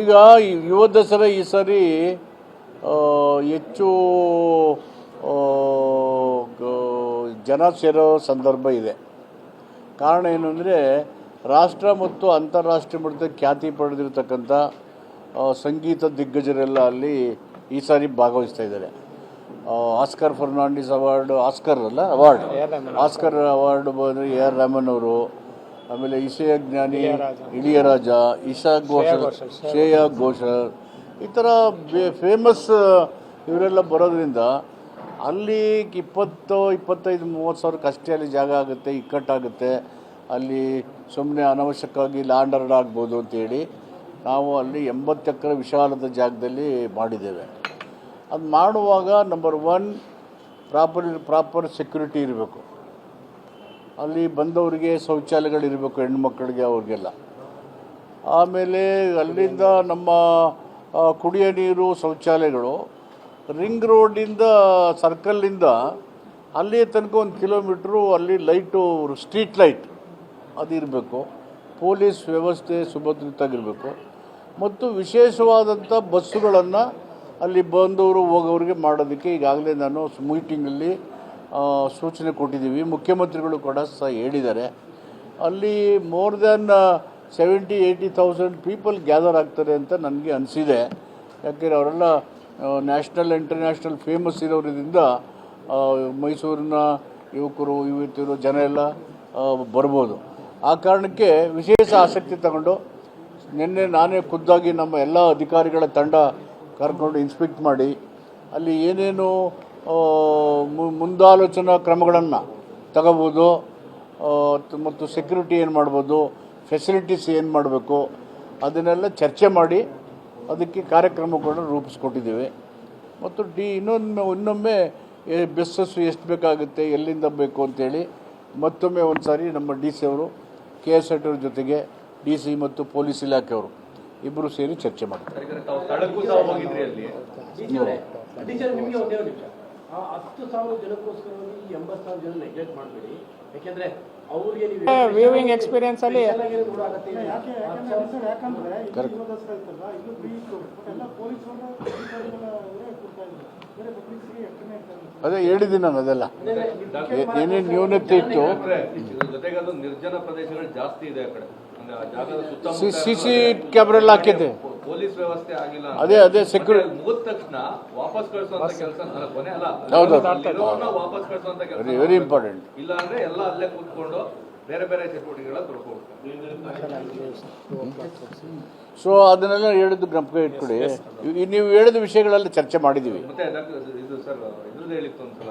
ಈಗ ಯುವ ದಸರಾ ಈ ಸರಿ ಹೆಚ್ಚು ಜನ ಸೇರೋ ಸಂದರ್ಭ ಇದೆ. ಕಾರಣ ಏನು ಅಂದರೆ ರಾಷ್ಟ್ರ ಮತ್ತು ಅಂತಾರಾಷ್ಟ್ರೀಯ ಮಟ್ಟದ ಖ್ಯಾತಿ ಪಡೆದಿರತಕ್ಕಂಥ ಸಂಗೀತ ದಿಗ್ಗಜರೆಲ್ಲ ಅಲ್ಲಿ ಈ ಸಾರಿ ಭಾಗವಹಿಸ್ತಾ ಇದ್ದಾರೆ. ಆಸ್ಕರ್ ಫರ್ನಾಂಡಿಸ್ ಅವಾರ್ಡ್ ಆಸ್ಕರ್ ಅಲ್ಲ ಅವಾರ್ಡ್. ಆಸ್ಕರ್ ಅವಾರ್ಡ್ ಬಂದರೆ ಎ ಆರ್ ರಾಮನ್ ಅವರು ಆಮೇಲೆ ಇಸೆಯ ಜ್ಞಾನಿ ಇಳಿಯರಾಜ. ಇಶಾ ಘೋಷ ಶ್ರೇಯಾ ಘೋಷ ಈ ಥರ ಫೇಮಸ್ ಇವರೆಲ್ಲ ಬರೋದ್ರಿಂದ ಅಲ್ಲಿ ಇಪ್ಪತ್ತು ಇಪ್ಪತ್ತೈದು ಮೂವತ್ತು ಸಾವಿರಕ್ಕೆ ಅಷ್ಟೇ ಅಲ್ಲಿ ಜಾಗ ಆಗುತ್ತೆ ಇಕ್ಕಟ್ಟಾಗುತ್ತೆ. ಅಲ್ಲಿ ಸುಮ್ಮನೆ ಅನವಶ್ಯಕವಾಗಿ ಲ್ಯಾಂಡ್ ಆಗ್ಬೋದು ಅಂತೇಳಿ ನಾವು ಅಲ್ಲಿ ಎಂಬತ್ತು ಎಕರೆ ವಿಶಾಲದ ಜಾಗದಲ್ಲಿ ಮಾಡಿದ್ದೇವೆ. ಅದು ಮಾಡುವಾಗ number one proper proper security ಇರಬೇಕು. ಅಲ್ಲಿ ಬಂದವರಿಗೆ ಶೌಚಾಲಯಗಳಿರಬೇಕು, ಹೆಣ್ಮಕ್ಳಿಗೆ ಅವ್ರಿಗೆಲ್ಲ. ಆಮೇಲೆ ಅಲ್ಲಿಂದ ನಮ್ಮ ಕುಡಿಯೋ ನೀರು ಶೌಚಾಲಯಗಳು, ರಿಂಗ್ ರೋಡಿಂದ ಸರ್ಕಲ್ಲಿಂದ ಅಲ್ಲಿ ತನಕ ಒಂದು ಕಿಲೋಮೀಟ್ರು ಅಲ್ಲಿ ಲೈಟು, ಸ್ಟ್ರೀಟ್ ಲೈಟ್ ಅದು ಇರಬೇಕು ಪೊಲೀಸ್ ವ್ಯವಸ್ಥೆ ಸುಭದ್ರಿತಾಗಿರಬೇಕು ಮತ್ತು ವಿಶೇಷವಾದಂಥ ಬಸ್ಸುಗಳನ್ನು ಅಲ್ಲಿ ಬಂದವರು ಹೋಗೋರಿಗೆ ಮಾಡೋದಕ್ಕೆ ಈಗಾಗಲೇ ನಾನು ಮೀಟಿಂಗಲ್ಲಿ ಸೂಚನೆ ಕೊಟ್ಟಿದ್ದೀವಿ. ಮುಖ್ಯಮಂತ್ರಿಗಳು ಕೂಡ ಸಹ ಹೇಳಿದ್ದಾರೆ. ಅಲ್ಲಿ more than seventy eight thousand people gather ಆಗ್ತಾರೆ ಅಂತ ನನಗೆ ಅನಿಸಿದೆ. ಯಾಕೆಂದರೆ ಅವರೆಲ್ಲ ನ್ಯಾಷನಲ್ ಇಂಟರ್ನ್ಯಾಷನಲ್ ಫೇಮಸ್ ಇರೋದ್ರಿಂದ ಮೈಸೂರಿನ ಯುವಕರು, ಯುವತಿಯರು, ಜನ ಎಲ್ಲ ಬರ್ಬೋದು. ಆ ಕಾರಣಕ್ಕೆ ವಿಶೇಷ ಆಸಕ್ತಿ ತಗೊಂಡು ನಿನ್ನೆ ನಾನೇ ಖುದ್ದಾಗಿ ನಮ್ಮ ಎಲ್ಲ ಅಧಿಕಾರಿಗಳ ತಂಡ ಕರ್ಕೊಂಡು ಇನ್ಸ್ಪೆಕ್ಟ್ ಮಾಡಿ. ಅಲ್ಲಿ ಏನೇನು ಮುಂದಾಲೋಚನಾ ಕ್ರಮಗಳನ್ನು ತಗೋಬೋದು. ಮತ್ತು ಸೆಕ್ಯೂರಿಟಿ ಏನು ಮಾಡ್ಬೋದು ಫೆಸಿಲಿಟೀಸ್ ಏನು ಮಾಡಬೇಕು ಅದನ್ನೆಲ್ಲ ಚರ್ಚೆ ಮಾಡಿ ಅದಕ್ಕೆ ಕಾರ್ಯಕ್ರಮಗಳನ್ನು ರೂಪಿಸ್ಕೊಟ್ಟಿದ್ದೀವಿ. ಮತ್ತು ಡಿ ಇನ್ನೊಮ್ಮೆ ಇನ್ನೊಮ್ಮೆ ಎ- ಬಸ್ಸಸ್ಸು ಎಷ್ಟು ಬೇಕಾಗುತ್ತೆ ಎಲ್ಲಿಂದ ಬೇಕು ಅಂತೇಳಿ ಮತ್ತೊಮ್ಮೆ ಒಂದು ಸಾರಿ ನಮ್ಮ ಡಿ ಸಿ ಅವರು ಕೆ ಎಸ್ ಆರ್ ಟಿ ಅವ್ರ ಜೊತೆಗೆ ಡಿ ಸಿ ಮತ್ತು ಪೊಲೀಸ್ ಇಲಾಖೆಯವರು ಇಬ್ಬರು ಸೇರಿ ಚರ್ಚೆ ಮಾಡ್ತಾರೆ. ಆ ಹತ್ತು ಸಾವಿರ ಜನಕ್ಕೋಸ್ಕರವಾಗಿ ಈ ಎಂಬತ್ತು ಸಾವಿರ ಜನ ನೆಗ್ಲೆಕ್ಟ್ ಮಾಡಬೇಡಿ. ಯಾಕೆಂದ್ರೆ ಅವ್ರಿಗೆ ನೀವು experience ಅಲ್ಲಿ- ಅದೇ ಹೇಳಿದ್ದೀನಿ ನಾನು ಅದೆಲ್ಲ. ಏನೇನು ನ್ಯೂನತೆ ಇತ್ತು? ಜೊತೆಗೆ ಅದು ನಿರ್ಜನ ಪ್ರದೇಶಗಳು ಜಾಸ್ತಿ ಇದೆ ಆ ಕಡೆ. ಆ ಜಾಗದ ಸಿ ಸಿ ಸಿ ಕ್ಯಾಮ್ರೆಲ್ಲ ಹಾಕಿದ್ದೆ. ಪೊಲೀಸ್ ವ್ಯವಸ್ಥೆ ಆಗಿಲ್ಲ ಅದೇ ಅದೇ ಸೆಕ್ಯೂರಿಟಿ ಮುಗಿದ ತಕ್ಷಣ ವಾಪಸ್ ಕಳಿಸುವಂತ ಕೆಲಸ ಅಲ್ಲ ಕೊನೆ ಅಲ್ಲ. ಹೌದು. ಇರೋರ್ನ ವಾಪಸ್ ಕಳಿಸುವಂತ ಕೆಲಸ ವೆರಿ ಇಂಪಾರ್ಟೆಂಟ್ ಇಲ್ಲ ಅಂದ್ರೆ ಎಲ್ಲ ಅಲ್ಲೇ ಕೂತ್ಕೊಂಡು ಬೇರೆ ಬೇರೆ ಚಟುವಟಿಕೆಗಳ ತೊಡ್ಕೊಳ್ತಾರೆ. ಸೊ ಅದನ್ನೆಲ್ಲ ಹೇಳಿದ್ದು ಜ್ಞಾಪಕ ಇಟ್ಕೊಡಿ ನೀವು ಹೇಳಿದ ವಿಷಯಗಳಲ್ಲಿ ಚರ್ಚೆ ಮಾಡಿದೀವಿ ಮತ್ತೆ ಡಾಕ್ಟರ್ ಇದು ಸರ್ ಇದ್ರದ್ದು ಹೇಳಿತ್ತು ಒಂದ್ಸಲ.